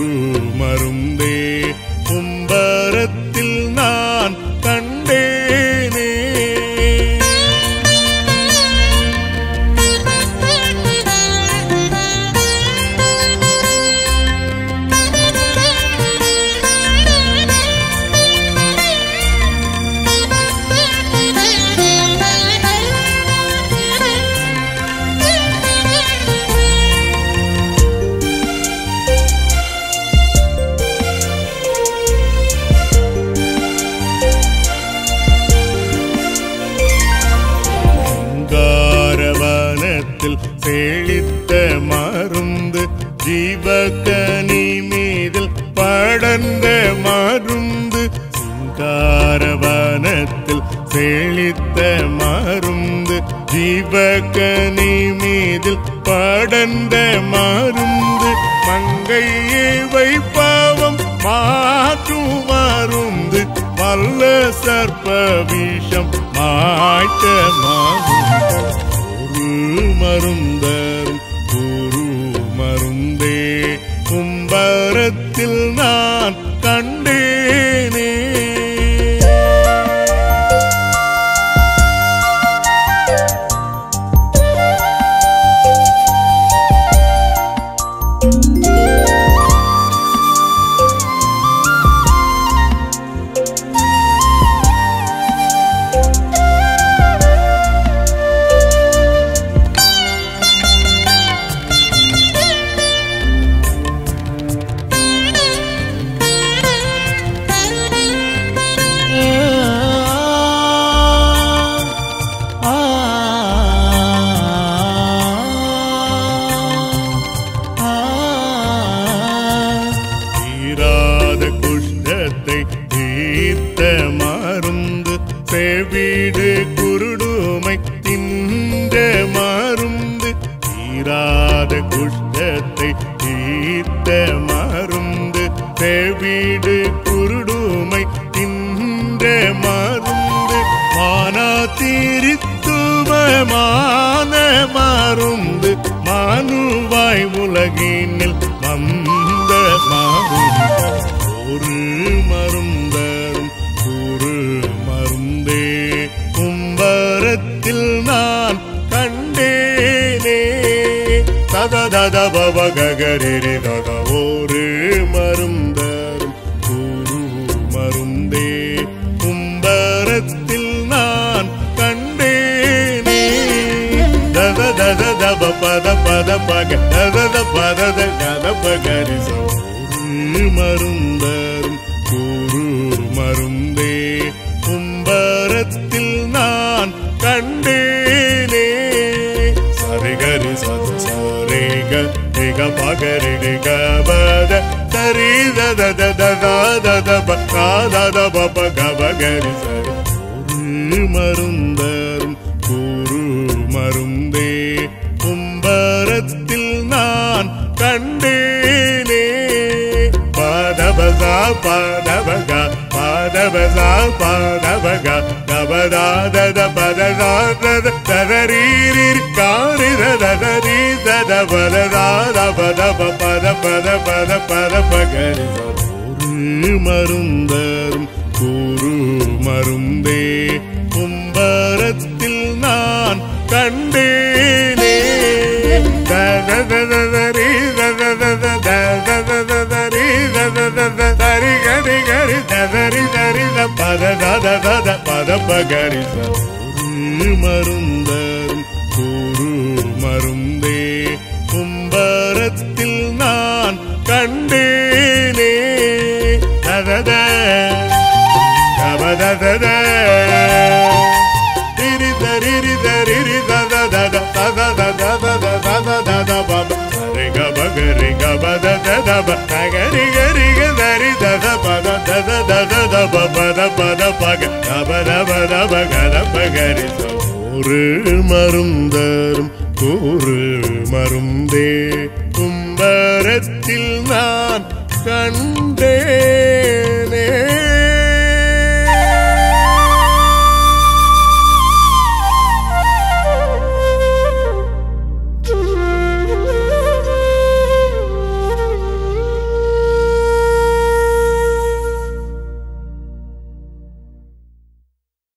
dream. செழித்த மருந்து ஜீவகனி மீதில் படர்ந்த மருந்து சிங்காரவனத்தில் செழித்த மருந்து ஜீவகனி மீதில் படர்ந்த மருந்து மங்கையை பாவம் மாற்றும் மருந்து வல்ல சர்ப்ப விஷம் மாய்த்த மருந்து கும்பரத்தில் நான் செவிடு குருடுமை தின்ற மருந்து மானா திருத்துவமான மருந்து மானுவாய் உலகினில் தததத பவ ககரிரி தத ஒரு மருந்தரும் குரு மருந்தே கும்பரத்தில் நான் கண்டேனே. தத தத தப பத பத பக தத பதத கத பகரி ஒரு மருந்தரும் குரு மருந்தே. நிக பகரி நிக பத சரி தத தத தத பத பப கபகரி சரி ஒரு மருந்தரும் குரு மருந்தே கும்பரத்தில் நான் கண்டேனே பாதபசா பாதபக பாதபசா பாதபக கபதாத பததாதத ததரீ தத பர பர பர பத பகரி ஒரு மருந்தரும் குரு மருந்தே கும்பரத்தில் நான் கண்டேனே தததததரி தரி கரி கரி ததரி தரி த பத பத பகரி மருந்தர் ஒரு மருந்தரும் கூறு மருந்தே கும்பரத்தில் நான் கண்டே